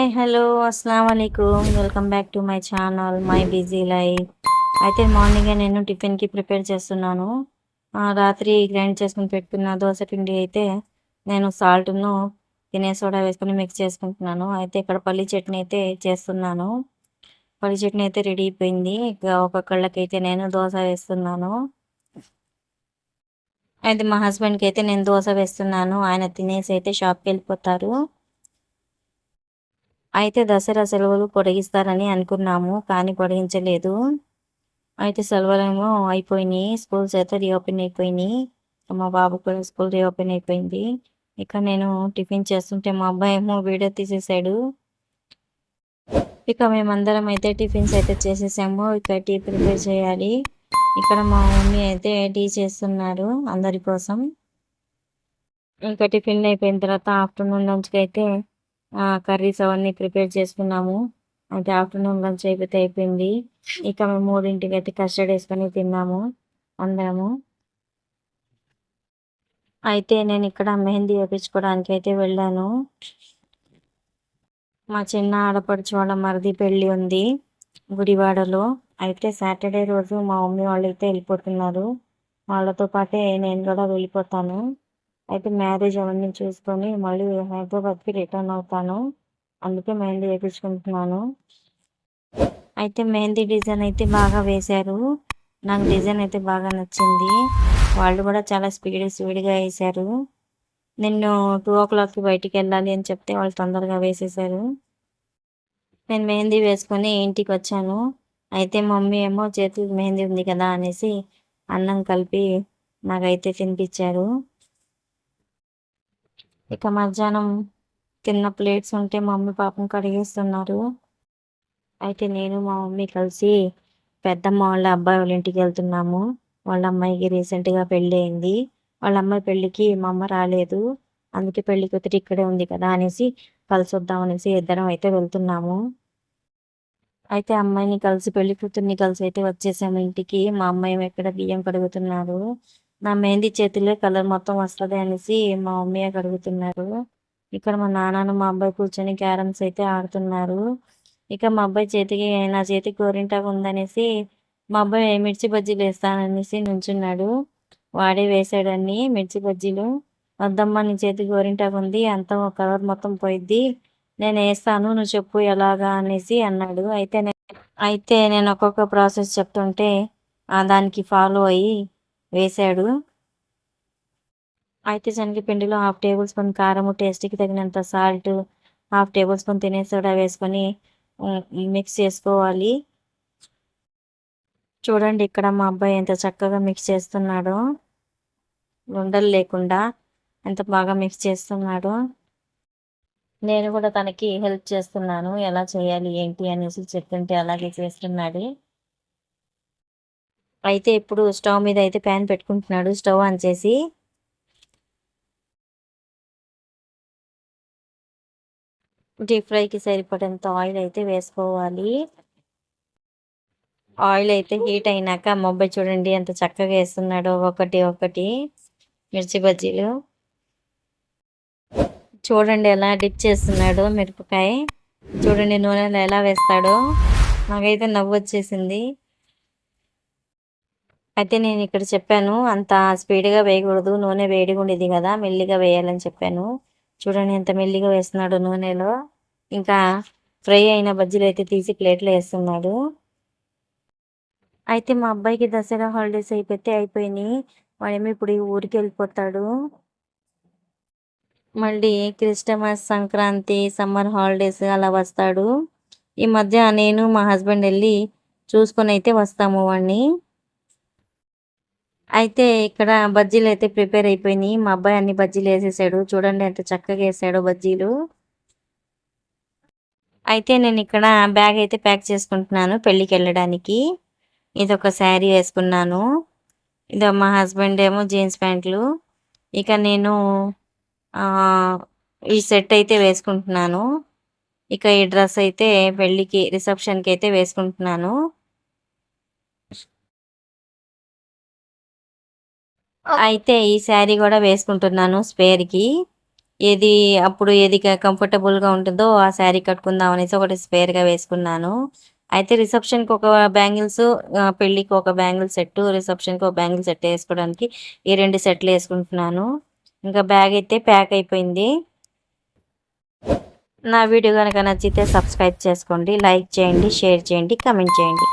Hi hello అస్సలం అయికుం welcome back to my channel my busy life అయితే మార్నింగే నేను టిఫిన్కి ప్రిపేర్ చేస్తున్నాను. రాత్రి గ్రైండ్ చేసుకుని పెట్టుకున్న దోశ పిండి అయితే నేను సాల్ట్ను తినే సోడా వేసుకొని మిక్స్ చేసుకుంటున్నాను. అయితే ఇక్కడ పల్లి చట్నీ అయితే చేస్తున్నాను. పల్లి చట్నీ అయితే రెడీ అయిపోయింది. ఇక ఒక్కొక్కళ్ళకి అయితే నేను దోశ వేస్తున్నాను. అయితే మా హస్బెండ్కి అయితే నేను దోశ వేస్తున్నాను. ఆయన తినేసి అయితే షాప్కి వెళ్ళిపోతారు. అయితే దసరా సెలవులు పొడిగిస్తారని అనుకున్నాము కానీ పొడిగించలేదు. అయితే సెలవులేమో అయిపోయినాయి స్కూల్స్ అయితే రీఓపెన్ అయిపోయినాయి. మా బాబు కూడా స్కూల్ రీఓపెన్ అయిపోయింది. ఇక నేను టిఫిన్ చేస్తుంటే మా అబ్బాయి ఏమో వీడియో తీసేసాడు. ఇక మేమందరం అయితే టిఫిన్స్ అయితే చేసేసాము. ఇక టీ ప్రిపేర్ చేయాలి. ఇక్కడ మా మమ్మీ అయితే టీ చేస్తున్నారు అందరి కోసం. ఇంకా టిఫిన్ అయిపోయిన తర్వాత ఆఫ్టర్నూన్ లంచ్కి అయితే కర్రీస్ అవన్నీ ప్రిపేర్ చేసుకున్నాము. అయితే ఆఫ్టర్నూన్ లంచ్ అయిపోతే అయిపోయింది. ఇక మేము మూడింటికి అయితే కస్టర్డ్ వేసుకొని తిన్నాము అందరము. అయితే నేను ఇక్కడ మెహందీ వేయించుకోవడానికి అయితే వెళ్ళాను. మా చిన్న ఆడపడుచు వాళ్ళ మరిది పెళ్ళి ఉంది గుడివాడలో. అయితే సాటర్డే రోజు మా మమ్మీ వాళ్ళు అయితే వెళ్ళిపోతున్నారు. వాళ్ళతో పాటే నేను కూడా వెళ్ళిపోతాను. అయితే మ్యారేజ్ అవన్నీ చూసుకొని మళ్ళీ హైదరాబాద్కి రిటర్న్ అవుతాను. అందుకే మెహందీ వేయించుకుంటున్నాను. అయితే మెహందీ డిజైన్ అయితే బాగా వేశారు. నాకు డిజైన్ అయితే బాగా నచ్చింది. వాళ్ళు కూడా చాలా స్పీడ్ స్పీడ్గా వేశారు. నిన్ను టూ ఓ క్లాక్కి బయటికి వెళ్ళాలి అని చెప్తే వాళ్ళు తొందరగా వేసేసారు నేను మెహందీ వేసుకొని ఇంటికి వచ్చాను. అయితే మమ్మీ ఏమో చేతికి మెహందీ ఉంది కదా అనేసి అన్నం కలిపి నాకైతే తినిపించారు. ఇక మధ్యాహ్నం తిన్న ప్లేట్స్ ఉంటే మమ్మీ పాపం కడిగేస్తున్నారు. అయితే నేను మా మమ్మీ కలిసి పెద్దమ్మ వాళ్ళ అబ్బాయి వాళ్ళ ఇంటికి వెళ్తున్నాము. వాళ్ళ అమ్మాయికి రీసెంట్గా పెళ్ళి అయింది. వాళ్ళ అమ్మాయి పెళ్ళికి మా అమ్మ రాలేదు. అందుకే పెళ్ళి కూతురు ఇక్కడే ఉంది కదా అనేసి కలిసి వద్దాం అనేసి ఇద్దరం అయితే వెళ్తున్నాము. అయితే అమ్మాయిని కలిసి పెళ్ళి కూతుర్ని కలిసి అయితే వచ్చేసాము ఇంటికి. మా అమ్మాయి ఎక్కడ బియ్యం కడుగుతున్నారు. నా మెహందీ చేతిలో కలర్ మొత్తం వస్తుంది అనేసి మా మమ్మీ అడుగుతున్నారు. ఇక్కడ మా నాన్నను మా అబ్బాయి కూర్చొని క్యారమ్స్ అయితే ఆడుతున్నారు. ఇక మా అబ్బాయి చేతికి నా చేతికి గోరింటాకు ఉందనేసి మా అబ్బాయి మిర్చి బజ్జీలు వేస్తాననేసి నుంచున్నాడు. వాడే వేసాడని మిర్చి బజ్జీలు. వద్దమ్మ నీ చేతి గోరింటాకు ఉంది అంత కలర్ మొత్తం పోయిద్ది. నేను వేస్తాను నువ్వు చెప్పు ఎలాగా అనేసి అన్నాడు. అయితే అయితే నేను ఒక్కొక్క ప్రాసెస్ చెప్తుంటే దానికి ఫాలో అయ్యి వేసాడు అయితే శనగపిండిలో హాఫ్ టేబుల్ స్పూన్ కారం టేస్ట్కి తగినంత సాల్ట్ హాఫ్ టేబుల్ స్పూన్ తినే సోడా వేసుకొని మిక్స్ చేసుకోవాలి. చూడండి ఇక్కడ మా అబ్బాయి ఎంత చక్కగా మిక్స్ చేస్తున్నాడో. ఉండలు లేకుండా ఎంత బాగా మిక్స్ చేస్తున్నాడో. నేను కూడా తనకి హెల్ప్ చేస్తున్నాను. ఎలా చేయాలి ఏంటి అనేసి చెప్తుంటే అలాగే చేస్తున్నాడు. అయితే ఇప్పుడు స్టవ్ మీద అయితే ప్యాన్ పెట్టుకుంటున్నాడు. స్టవ్ ఆన్ చేసి డీప్ ఫ్రైకి సరిపడేంత ఆయిల్ అయితే వేసుకోవాలి. ఆయిల్ అయితే హీట్ అయినాక మొబ్బై చూడండి ఎంత చక్కగా వేస్తున్నాడో. ఒకటి ఒకటి మిర్చి బజ్జీలు. చూడండి ఎలా డిప్ చేస్తున్నాడు మిరపకాయ. చూడండి నూనెలో ఎలా వేస్తాడో. నాకైతే నవ్వు వచ్చేసింది అయితే నేను ఇక్కడ చెప్పాను అంత స్పీడ్గా వేయకూడదు నూనె వేడిగా ఉండేది కదా మెల్లిగా వేయాలని చెప్పాను. చూడండి ఎంత మెల్లిగా వేస్తున్నాడు నూనెలో. ఇంకా ఫ్రై అయిన బజ్జీలు అయితే తీసి ప్లేట్లో వేస్తున్నాడు. అయితే మా అబ్బాయికి దసరా హాలిడేస్ అయిపోతే అయిపోయినాయి. వాడేమో ఇప్పుడు ఊరికి వెళ్ళిపోతాడు. మళ్ళీ క్రిస్టమస్ సంక్రాంతి సమ్మర్ హాలిడేస్ అలా వస్తాడు. ఈ మధ్య నేను మా హస్బెండ్ వెళ్ళి చూసుకొని అయితే వస్తాము వాడిని. అయితే ఇక్కడ బజ్జీలు అయితే ప్రిపేర్ అయిపోయినాయి. మా అబ్బాయి అన్ని బజ్జీలు వేసేసాడు. చూడండి ఎంత చక్కగా వేసాడో బజ్జీలు. అయితే నేను ఇక్కడ బ్యాగ్ అయితే ప్యాక్ చేసుకుంటున్నాను పెళ్ళికి వెళ్ళడానికి. ఇది ఒక శారీ వేసుకున్నాను. ఇది మా హస్బెండ్ ఏమో జీన్స్ ప్యాంట్లు. ఇక నేను ఈ సెట్ అయితే వేసుకుంటున్నాను. ఇక ఈ డ్రెస్ అయితే పెళ్ళికి రిసెప్షన్కి అయితే వేసుకుంటున్నాను. అయితే ఈ శారీ కూడా వేసుకుంటున్నాను స్పేర్కి ఏది అప్పుడు ఏది కంఫర్టబుల్గా ఉంటుందో ఆ శారీ కట్టుకుందాం అనేసి ఒకటి స్పేర్గా వేసుకున్నాను. అయితే రిసెప్షన్కి ఒక బ్యాంగిల్స్ పెళ్ళికి ఒక బ్యాంగిల్ సెట్ రిసెప్షన్కి ఒక బ్యాంగిల్ సెట్ వేసుకోవడానికి ఈ రెండు సెట్లు వేసుకుంటున్నాను. ఇంకా బ్యాగ్ అయితే ప్యాక్ అయిపోయింది. నా వీడియో కనుక నచ్చితే సబ్స్క్రైబ్ చేసుకోండి లైక్ చేయండి షేర్ చేయండి కమెంట్ చేయండి.